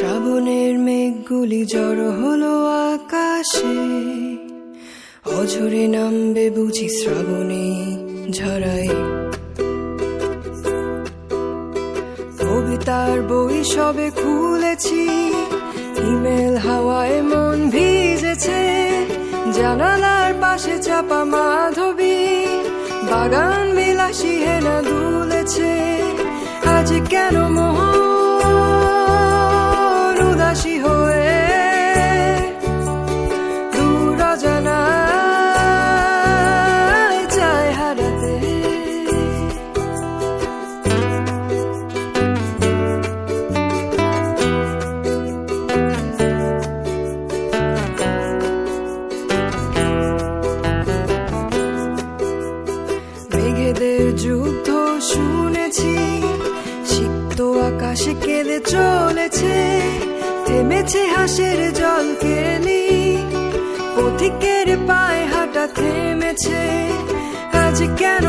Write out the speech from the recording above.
শ্রাবণের মেঘগুলি জড়ো হলো আকাশে। অঝরে নামবে বুঝি শ্রাবণে ঝরায়। কবিতার বই সবে খুলেছি, ইমেল হাওয়ায় মন ভিজেছে। জানালার পাশে চাপা মাধবী, বাগান বিলাসী হেনা দুলেছে। আজ কেন মেঘেদের যুদ্ধ শুনেছি। সিক্ত আকাশে কেঁদে চলেছে, থেমেছে হাসের জল কেলি পথিকের পায়ে হাঁটা থেমেছে, আজ কেন